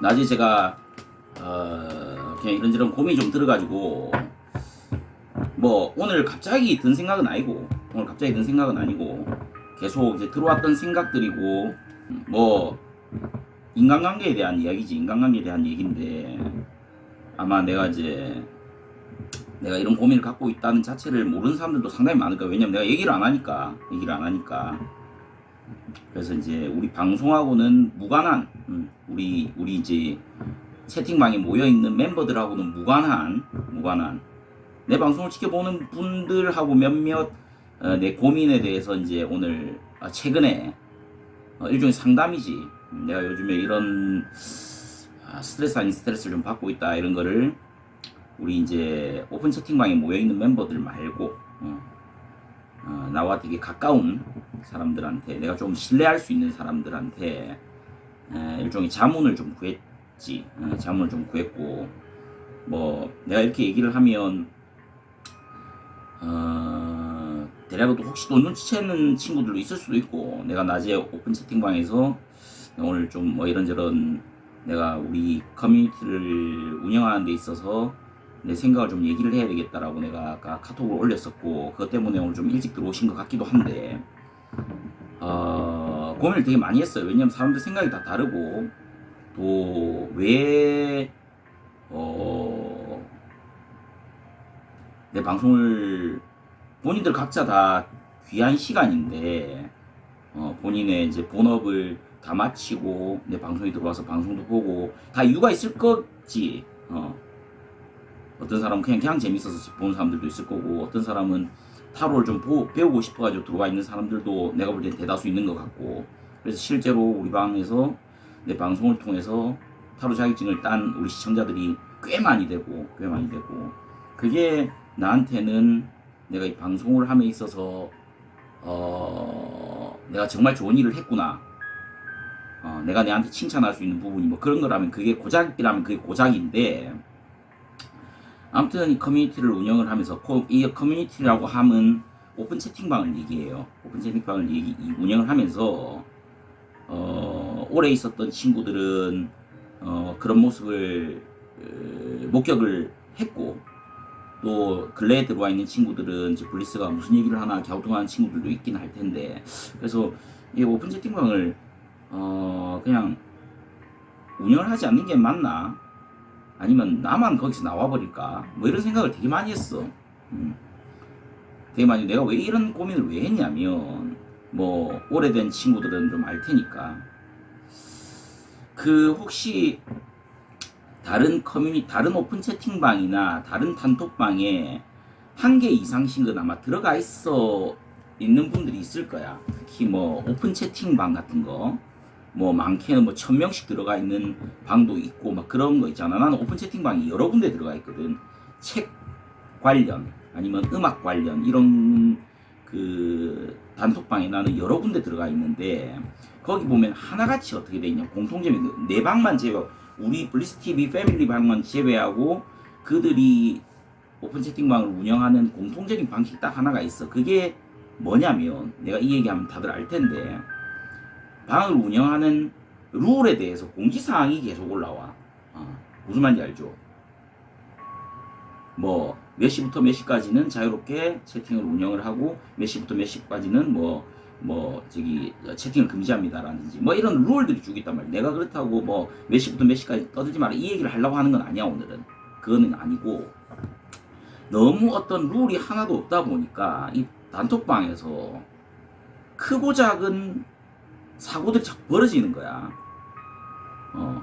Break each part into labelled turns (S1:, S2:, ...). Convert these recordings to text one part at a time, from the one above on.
S1: 낮에 제가 어, 그냥 이런저런 고민이 좀 들어가지고 뭐 오늘 갑자기 든 생각은 아니고 오늘 갑자기 든 생각은 아니고 계속 이제 들어왔던 생각들이고 뭐 인간관계에 대한 이야기지. 인간관계에 대한 얘기인데 아마 내가 이제 내가 이런 고민을 갖고 있다는 자체를 모르는 사람들도 상당히 많을 거야. 왜냐면 내가 얘기를 안 하니까 얘기를 안 하니까 그래서 이제 우리 방송하고는 무관한 음, 우리 우리 이제 채팅방에 모여 있는 멤버들하고는 무관한 무관한. 내 방송을 지켜보는 분들하고 몇몇 어, 내 고민에 대해서 이제 오늘 아, 최근에 어, 일종의 상담이지. 음, 내가 요즘에 이런 아, 스트레스 아닌 스트레스를 좀 받고 있다 이런 거를 우리 이제 오픈 채팅방에 모여 있는 멤버들 말고 어, 어, 나와 되게 가까운 사람들한테 내가 좀 신뢰할 수 있는 사람들한테 에, 일종의 자문을 좀 구했지. 에, 자문을 좀 구했고 뭐 내가 이렇게 얘기를 하면 어, 대략 또 혹시 또 눈치채는 친구들도 있을 수도 있고 내가 낮에 오픈 채팅방에서 오늘 좀 뭐 이런저런 내가 우리 커뮤니티를 운영하는 데 있어서 내 생각을 좀 얘기를 해야 되겠다라고 내가 아까 카톡을 올렸었고 그것 때문에 오늘 좀 일찍 들어오신 것 같기도 한데 어, 고민을 되게 많이 했어요. 왜냐면 사람들 생각이 다 다르고 또왜 어, 내 방송을 본인들 각자 다 귀한 시간인데 어, 본인의 이제 본업을 다 마치고 내 방송에 들어와서 방송도 보고 다 이유가 있을 거지. 어. 어떤 사람은 그냥 그냥 재밌어서 보는 사람들도 있을 거고 어떤 사람은 타로를 좀 보- 배우고 싶어가지고 들어와 있는 사람들도 내가 볼 땐 대다수 있는 것 같고. 그래서 실제로 우리 방에서 내 방송을 통해서 타로 자격증을 딴 우리 시청자들이 꽤 많이 되고 꽤 많이 되고. 그게 나한테는 내가 이 방송을 함에 있어서 어 내가 정말 좋은 일을 했구나. 어 내가 내한테 칭찬할 수 있는 부분이 뭐 그런 거라면 그게 고작이라면 그게 고작인데 아무튼 이 커뮤니티를 운영을 하면서 코- 이 커뮤니티라고 함은 오픈 채팅방을 얘기해요. 오픈 채팅방을 얘기, 이 운영을 하면서 어, 오래 있었던 친구들은 어, 그런 모습을 어, 목격을 했고 또 근래에 들어와 있는 친구들은 이제 블리스가 무슨 얘기를 하나 갸우뚱하는 친구들도 있긴 할 텐데 그래서 이 오픈 채팅방을 어, 그냥 운영을 하지 않는 게 맞나? 아니면 나만 거기서 나와버릴까? 뭐 이런 생각을 되게 많이 했어. 음. 되게 많이 내가 왜 이런 고민을 왜 했냐면 뭐 오래된 친구들은 좀 알 테니까 그 혹시 다른 커뮤니 다른 오픈 채팅방이나 다른 단톡방에 한 개 이상씩은 아마 들어가 있어 있는 분들이 있을 거야. 특히 뭐 오픈 채팅방 같은 거. 뭐 많게는 뭐 천 명씩 들어가 있는 방도 있고 막 그런 거 있잖아. 나는 오픈 채팅방이 여러 군데 들어가 있거든. 책 관련 아니면 음악 관련 이런 그 단톡방에 나는 여러 군데 들어가 있는데 거기 보면 하나같이 어떻게 돼 있냐 공통점이 내 방만 제외 우리 블리스 TV 패밀리 방만 제외하고 그들이 오픈 채팅방을 운영하는 공통적인 방식 딱 하나가 있어. 그게 뭐냐면 내가 이 얘기하면 다들 알 텐데 방을 운영하는 룰에 대해서 공지사항이 계속 올라와. 어, 무슨 말인지 알죠? 뭐, 몇 시부터 몇 시까지는 자유롭게 채팅을 운영을 하고, 몇 시부터 몇 시까지는 뭐, 뭐, 저기, 채팅을 금지합니다라든지, 뭐 이런 룰들이 쭉 있단 말이야. 내가 그렇다고 뭐, 몇 시부터 몇 시까지 떠들지 마라. 이 얘기를 하려고 하는 건 아니야, 오늘은. 그거는 아니고, 너무 어떤 룰이 하나도 없다 보니까, 이 단톡방에서 크고 작은 사고들이 자꾸 벌어지는 거야. 어.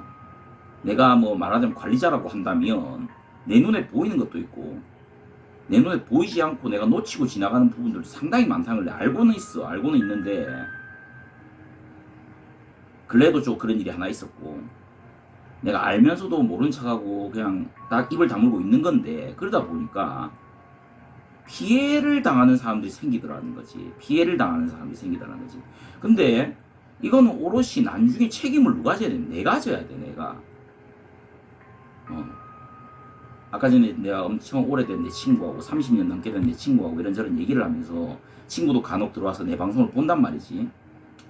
S1: 내가 뭐 말하자면 관리자라고 한다면 내 눈에 보이는 것도 있고 내 눈에 보이지 않고 내가 놓치고 지나가는 부분들도 상당히 많다는 걸 알고는 있어. 알고는 있는데 근래도 좀 그런 일이 하나 있었고 내가 알면서도 모른 척하고 그냥 딱 입을 다물고 있는 건데 그러다 보니까 피해를 당하는 사람들이 생기더라는 거지. 피해를 당하는 사람들이 생기더라는 거지. 근데 이거는 오롯이 나중에 책임을 누가 져야 돼? 내가 져야 돼, 내가. 어. 아까 전에 내가 엄청 오래된 내 친구하고 30년 넘게 된 내 친구하고 이런저런 얘기를 하면서 친구도 간혹 들어와서 내 방송을 본단 말이지.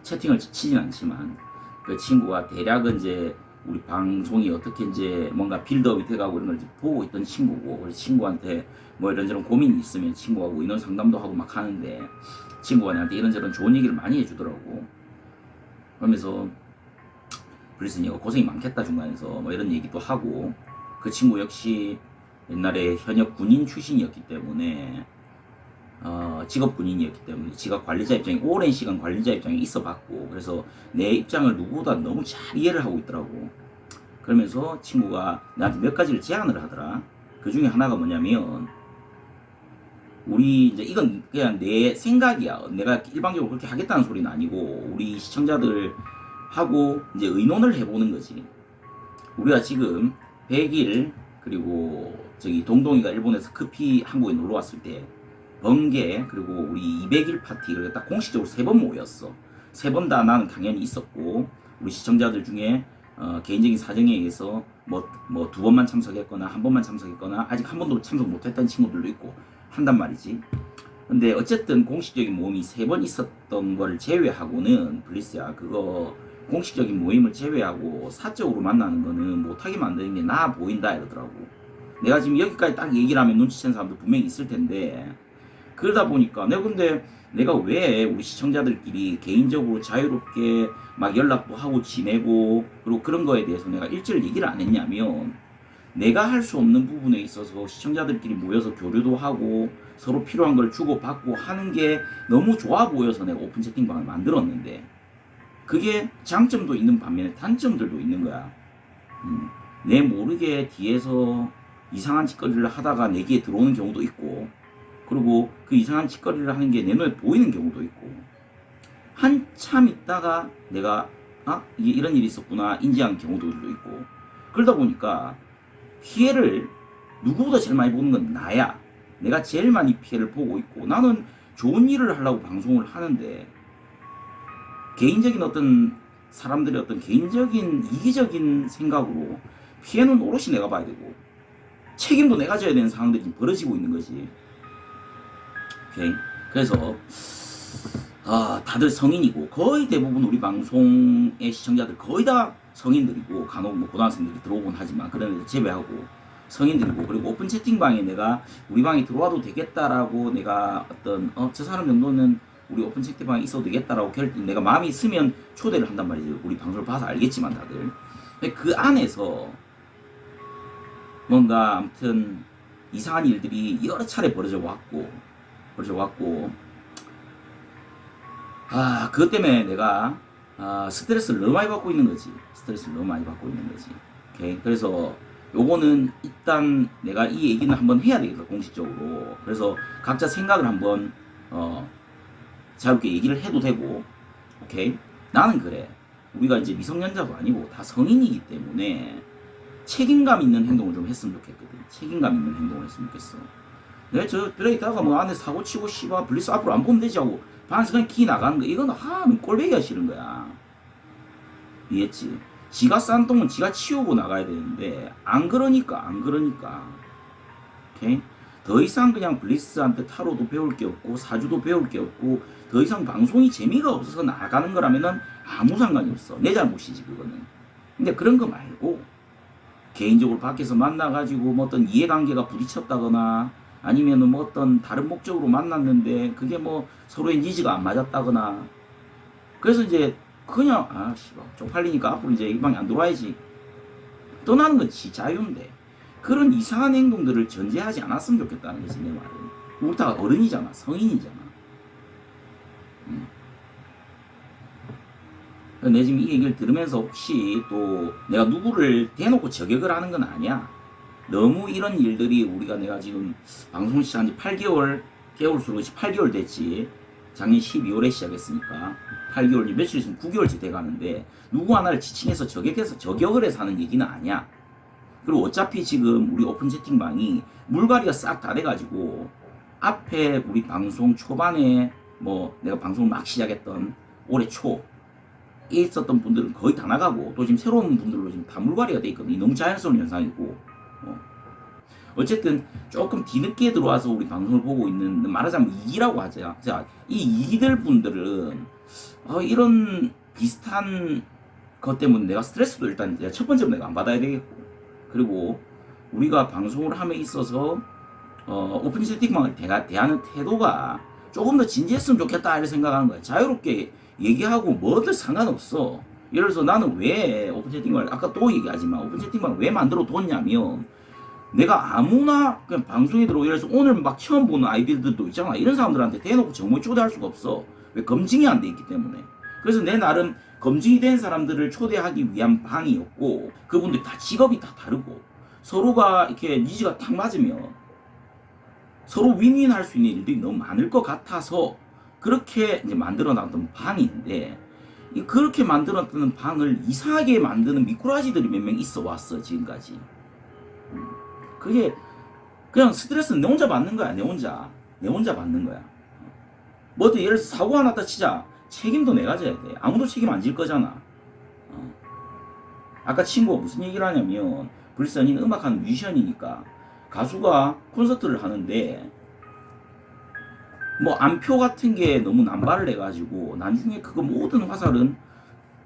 S1: 채팅을 치진 않지만 그 친구가 대략은 이제 우리 방송이 어떻게 이제 뭔가 빌드업이 돼가고 이런 걸 보고 있던 친구고 그래서 친구한테 뭐 이런저런 고민이 있으면 친구하고 인원 상담도 하고 막 하는데 친구가 나한테 이런저런 좋은 얘기를 많이 해주더라고 그러면서 얘가 고생이 많겠다 중간에서 뭐 이런 얘기도 하고 그 친구 역시 옛날에 현역 군인 출신이었기 때문에 어, 직업 군인이었기 때문에 지가 관리자 입장에 오랜 시간 관리자 입장에 있어 봤고 그래서 내 입장을 누구보다 너무 잘 이해를 하고 있더라고. 그러면서 친구가 나한테 몇 가지를 제안을 하더라. 그 중에 하나가 뭐냐면 우리 이제 이건 그냥 내 생각이야 내가 일방적으로 그렇게 하겠다는 소리는 아니고 우리 시청자들 하고 이제 의논을 해보는 거지 우리가 지금 100일 그리고 저기 동동이가 일본에서 급히 한국에 놀러 왔을 때 번개 그리고 우리 200일 파티를 딱 공식적으로 세 번 모였어. 세 번 다 나는 당연히 있었고 우리 시청자들 중에 어, 개인적인 사정에 의해서 뭐 뭐 두 번만 참석했거나 한 번만 참석했거나 아직 한 번도 참석 못했던 친구들도 있고 한단 말이지. 근데 어쨌든 공식적인 모임이 세 번 있었던 걸 제외하고는 블리스야 그거 공식적인 모임을 제외하고 사적으로 만나는 거는 못하게 만드는 게 나아 보인다 이러더라고. 내가 지금 여기까지 딱 얘기를 하면 눈치챈 사람도 분명히 있을 텐데 그러다 보니까 내가 근데 내가 왜 우리 시청자들끼리 개인적으로 자유롭게 막 연락도 하고 지내고 그리고 그런 거에 대해서 내가 일절 얘기를 안 했냐면 내가 할 수 없는 부분에 있어서 시청자들끼리 모여서 교류도 하고 서로 필요한 걸 주고받고 하는 게 너무 좋아 보여서 내가 오픈 채팅방을 만들었는데 그게 장점도 있는 반면에 단점들도 있는 거야. 음, 내 모르게 뒤에서 이상한 짓거리를 하다가 내기에 들어오는 경우도 있고 그리고 그 이상한 짓거리를 하는 게 내 눈에 보이는 경우도 있고 한참 있다가 내가 아 이게 이런 일이 있었구나 인지한 경우도 있고 그러다 보니까 피해를 누구보다 제일 많이 보는 건 나야 내가 제일 많이 피해를 보고 있고 나는 좋은 일을 하려고 방송을 하는데 개인적인 어떤 사람들의 어떤 개인적인 이기적인 생각으로 피해는 오롯이 내가 봐야 되고 책임도 내가 져야 되는 상황들이 지금 벌어지고 있는 거지. 오케이. 그래서 아 다들 성인이고 거의 대부분 우리 방송의 시청자들 거의 다 성인들이고 간혹 뭐 고등학생들이 들어오곤 하지만 그런 애들 제외하고 성인들이고 그리고 오픈 채팅방에 내가 우리 방에 들어와도 되겠다라고 내가 어떤 어 저 사람 정도는 우리 오픈 채팅방에 있어도 되겠다라고 결정 내가 마음이 있으면 초대를 한단 말이죠. 우리 방송을 봐서 알겠지만 다들. 근데 그 안에서 뭔가 아무튼 이상한 일들이 여러 차례 벌어져 왔고 벌어져 왔고. 아 그것 때문에 내가 아, 스트레스를 너무 많이 받고 있는 거지. 스트레스를 너무 많이 받고 있는 거지. 오케이? 그래서 요거는 일단 내가 이 얘기는 한번 해야 되겠다 공식적으로. 그래서 각자 생각을 한번 어 자유롭게 얘기를 해도 되고. 오케이? 나는 그래. 우리가 이제 미성년자도 아니고 다 성인이기 때문에 책임감 있는 행동을 좀 했으면 좋겠거든. 책임감 있는 행동을 했으면 좋겠어. 내가 저 벽에 있다가 뭐 안에 사고 치고 씨발 블리스 앞으로 안 보면 되지 하고 방에서 그냥 키 나가는 거 이건 하는 꼴배기가 싫은 거야. 이해했지? 지가 싼 똥은 지가 치우고 나가야 되는데 안 그러니까 안 그러니까. 오케이? 더 이상 그냥 블리스한테 타로도 배울 게 없고 사주도 배울 게 없고 더 이상 방송이 재미가 없어서 나가는 거라면은 아무 상관이 없어. 내 잘못이지 그거는. 근데 그런 거 말고 개인적으로 밖에서 만나가지고 뭐 어떤 이해관계가 부딪혔다거나 아니면은 뭐 어떤 다른 목적으로 만났는데 그게 뭐 서로의 니즈가 안 맞았다거나 그래서 이제 그냥 아 씨발 쪽팔리니까 앞으로 이제 이 방에 안 들어와야지 떠나는 건 지 자유인데 그런 이상한 행동들을 전제하지 않았으면 좋겠다는 거지 내 말은 다 어른이잖아 성인이잖아 음. 내 지금 이 얘기를 들으면서 혹시 또 내가 누구를 대놓고 저격을 하는 건 아니야. 너무 이런 일들이 우리가 내가 지금 방송 시작한 지 8개월, 개월수로 8개월 됐지. 작년 12월에 시작했으니까 8개월, 며칠 있으면 9개월째 돼가는데 누구 하나를 지칭해서 저격해서 저격을 해서 하는 얘기는 아니야. 그리고 어차피 지금 우리 오픈 채팅방이 물갈이가 싹 다 돼가지고 앞에 우리 방송 초반에 뭐 내가 방송을 막 시작했던 올해 초 있었던 분들은 거의 다 나가고 또 지금 새로운 분들로 지금 다 물갈이가 돼 있거든요. 너무 자연스러운 현상이고 어. 어쨌든 조금 뒤늦게 들어와서 우리 방송을 보고 있는 말하자면 이기라고 하자. 자, 이 이기들 분들은 어, 이런 비슷한 그것 때문에 내가 스트레스도 일단 첫 번째로 내가 안 받아야 되겠고 그리고 우리가 방송을 함에 있어서 어, 오픈 채팅방을 대하, 대하는 태도가 조금 더 진지했으면 좋겠다 이렇게 생각하는 거야 자유롭게 얘기하고 뭐든 상관없어 예를 들어서 나는 왜 오픈 채팅방을 아까 또 얘기하지만 오픈 채팅방을 왜 만들어 뒀냐면 내가 아무나 그냥 방송에 들어 예를 들어서 오늘 막 처음 보는 아이들도 있잖아. 이런 사람들한테 대놓고 정보 초대할 수가 없어. 왜 검증이 안 돼 있기 때문에. 그래서 내 나름 검증이 된 사람들을 초대하기 위한 방이었고 그분들 다 직업이 다 다르고 서로가 이렇게 니즈가 딱 맞으면 서로 윈윈 할 수 있는 일들이 너무 많을 것 같아서 그렇게 이제 만들어 놨던 방인데 이 그렇게 만들어 놨던 방을 이상하게 만드는 미꾸라지들이 몇 명 있어 왔어 지금까지. 음, 그게 그냥 스트레스는 내 혼자 받는 거야 내 혼자. 내 혼자 받는 거야. 뭐 어때 예를 들어서 사고가 났다 치자. 책임도 내가 져야 돼. 아무도 책임 안 질 거잖아. 어. 아까 친구가 무슨 얘기를 하냐면 불선이는 음악하는 뮤지션이니까 가수가 콘서트를 하는데 뭐 안표 같은 게 너무 남발을 해가지고 나중에 그거 모든 화살은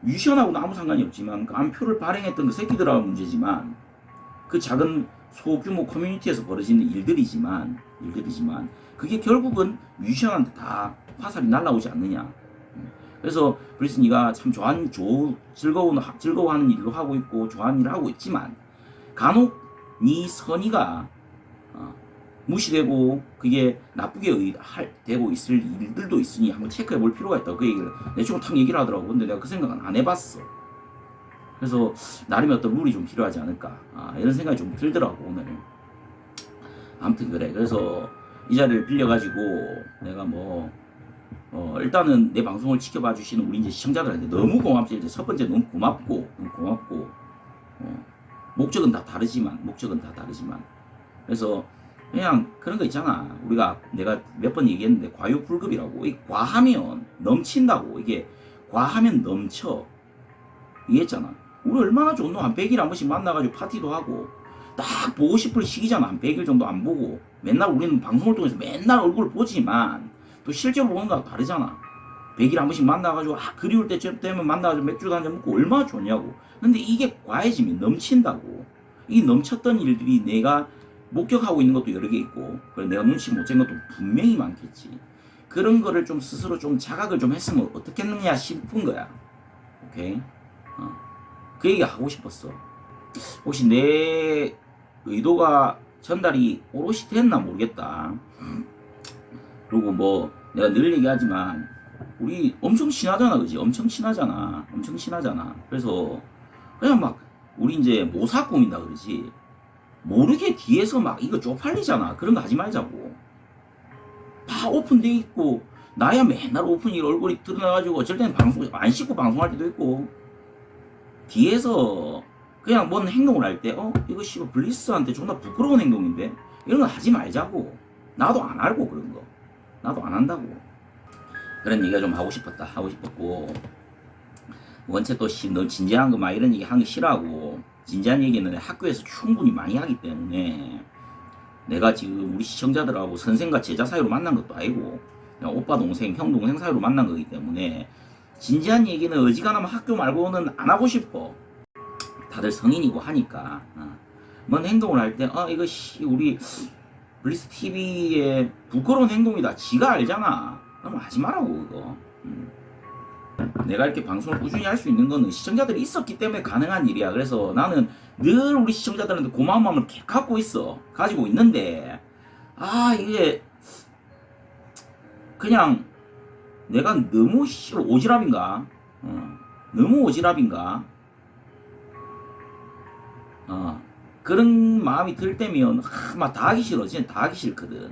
S1: 뮤지션하고는 아무 상관이 없지만 그 안표를 발행했던 그 새끼들하고 문제지만 그 작은 소규모 커뮤니티에서 벌어지는 일들이지만 일들이지만 그게 결국은 뮤지션한테 다 화살이 날라오지 않느냐. 그래서 브리스니가 참 좋아하는 조, 즐거운 즐거워하는 일도 하고 있고 좋아하는 일을 하고 있지만 간혹 네 선의가 어, 무시되고 그게 나쁘게 의- 할, 되고 있을 일들도 있으니 한번 체크해 볼 필요가 있다. 그 얘기를 내 친구 탁 얘기를 하더라고. 근데 내가 그 생각은 안 해봤어. 그래서 나름의 어떤 룰이 좀 필요하지 않을까. 아, 이런 생각이 좀 들더라고 오늘. 아무튼 그래. 그래서 이 자리를 빌려가지고 내가 뭐 어, 일단은 내 방송을 지켜봐 주시는 우리 이제 시청자들한테 너무 고맙지. 이제 첫 번째 너무 고맙고 너무 고맙고 어, 목적은 다 다르지만 목적은 다 다르지만 그래서 그냥 그런 거 있잖아. 우리가 내가 몇 번 얘기했는데 과유불급이라고. 이 과하면 넘친다고. 이게 과하면 넘쳐. 이해했잖아. 우리 얼마나 좋노? 한 100일 한 번씩 만나가지고 파티도 하고 딱 보고 싶을 시기잖아. 한 100일 정도 안 보고 맨날 우리는 방송을 통해서 맨날 얼굴 보지만 또 실제로 보는 거랑 다르잖아. 100일 한 번씩 만나가지고 아 그리울 때쯤 되면 만나가지고 맥주도 한잔 먹고 얼마나 좋냐고. 근데 이게 과해지면 넘친다고. 이 넘쳤던 일들이 내가 목격하고 있는 것도 여러 개 있고 그리고 내가 눈치 못 챈 것도 분명히 많겠지. 그런 거를 좀 스스로 좀 자각을 좀 했으면 어떻겠느냐 싶은 거야. 오케이? 어. 그 얘기 하고 싶었어. 혹시 내 의도가 전달이 오롯이 됐나 모르겠다. 그리고 뭐 내가 늘 얘기하지만 우리 엄청 친하잖아, 그지? 엄청 친하잖아, 엄청 친하잖아. 그래서 그냥 막 우리 이제 모사 꾸민다 그러지. 모르게 뒤에서 막 이거 쪽팔리잖아. 그런 거 하지 말자고. 다 오픈돼 있고 나야 맨날 오픈이 얼굴이 드러나가지고 어쩔 때는 방송 안 씻고 방송할 때도 있고 뒤에서 그냥 뭔 행동을 할 때 어 이거 씨발 블리스한테 존나 부끄러운 행동인데 이런 거 하지 말자고. 나도 안 알고 그런 거. 나도 안 한다고. 그런 얘기가 좀 하고 싶었다. 하고 싶었고 원체 또 씨, 너 진지한 거 막 이런 얘기 거 싫어하고 진지한 얘기는 학교에서 충분히 많이 하기 때문에 내가 지금 우리 시청자들하고 선생과 제자 사이로 만난 것도 아니고 오빠 동생, 형 동생 사이로 만난 거기 때문에 진지한 얘기는 어지간하면 학교 말고는 안 하고 싶어. 다들 성인이고 하니까 어. 뭔 행동을 할때어 이거 씨 우리 블리스 TV의 부끄러운 행동이다. 지가 알잖아. 그럼 하지 말라고 그거. 음. 내가 이렇게 방송을 꾸준히 할 수 있는 거는 시청자들이 있었기 때문에 가능한 일이야. 그래서 나는 늘 우리 시청자들한테 고마운 마음을 개 갖고 있어. 가지고 있는데, 아, 이게, 그냥, 내가 너무 씨, 오지랖인가? 어, 너무 오지랖인가? 어, 그런 마음이 들 때면, 하, 막다 하기 싫어. 진짜 다 하기 싫거든.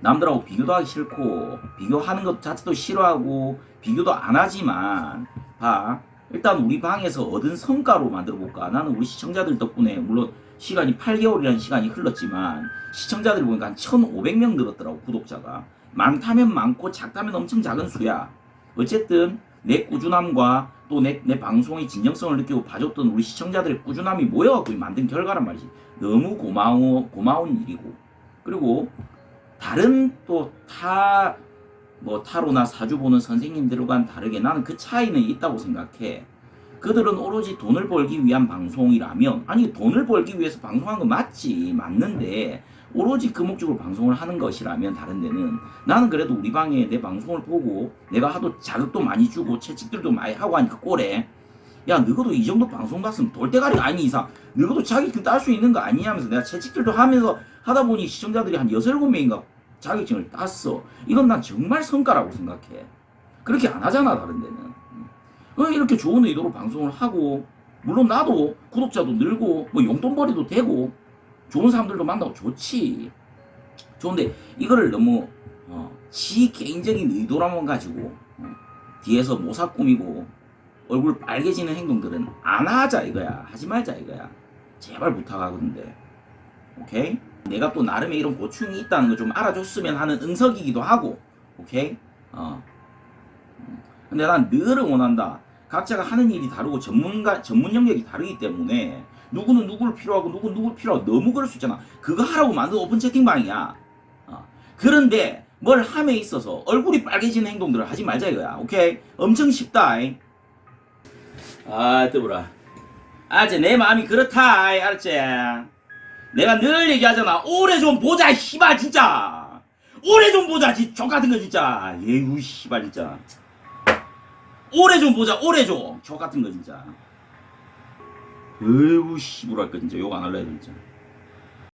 S1: 남들하고 비교도 하기 싫고 비교하는 것 자체도 싫어하고 비교도 안 하지만 봐. 일단 우리 방에서 얻은 성과로 만들어 볼까? 나는 우리 시청자들 덕분에 물론 시간이 8개월이라는 시간이 흘렀지만 시청자들 보니까 한 1500명 늘었더라고 구독자가. 많다면 많고 작다면 엄청 작은 수야. 어쨌든 내 꾸준함과 또 내 내 방송의 진정성을 느끼고 봐줬던 우리 시청자들의 꾸준함이 모여갖고 만든 결과란 말이지. 너무 고마워 고마운 일이고. 그리고 다른 또 타 뭐 타로나 사주 보는 선생님들과는 다르게 나는 그 차이는 있다고 생각해. 그들은 오로지 돈을 벌기 위한 방송이라면 아니 돈을 벌기 위해서 방송한 거 맞지 맞는데 오로지 그 목적으로 방송을 하는 것이라면 다른 데는 나는 그래도 우리 방에 내 방송을 보고 내가 하도 자극도 많이 주고 채찍들도 많이 하고 하니까 꼴에 야 너희도 이 정도 방송 봤으면 돌대가리가 아닌 이상. 너희도 자격증 딸 수 있는 거 아니냐 하면서 내가 채찍들도 하면서 하다 보니 시청자들이 한 여섯 일곱 명인가 자격증을 땄어. 이건 난 정말 성과라고 생각해. 그렇게 안 하잖아 다른 데는. 왜 이렇게 좋은 의도로 방송을 하고 물론 나도 구독자도 늘고 뭐 용돈벌이도 되고 좋은 사람들도 만나고 좋지. 좋은데 이거를 너무 어, 지 개인적인 의도라만 가지고 어, 뒤에서 모사 꾸미고 얼굴 빨개지는 행동들은 안 하자 이거야. 하지 말자 이거야. 제발 부탁하건데. 오케이? 내가 또 나름의 이런 고충이 있다는 걸 좀 알아줬으면 하는 응석이기도 하고. 오케이? 어. 음. 근데 난 늘 응원한다. 각자가 하는 일이 다르고 전문가 전문 영역이 다르기 때문에 누구는 누구를 필요하고 누구는 누구를 필요하고 너무 그럴 수 있잖아. 그거 하라고 만든 오픈 채팅방이야. 어. 그런데 뭘 함에 있어서 얼굴이 빨개지는 행동들을 하지 말자 이거야. 오케이? 엄청 쉽다 이. 아 뜨거라. 아재 내 마음이 그렇다 알았지? 내가 늘 얘기하잖아. 오래 좀 보자 씨발 진짜. 오래 좀 보자 지 족 같은 거 진짜. 예우 씨발 진짜. 오래 좀 보자 오래 좀 족 같은 거 진짜. 에우 씨부랄 거 진짜. 욕 안 할래 진짜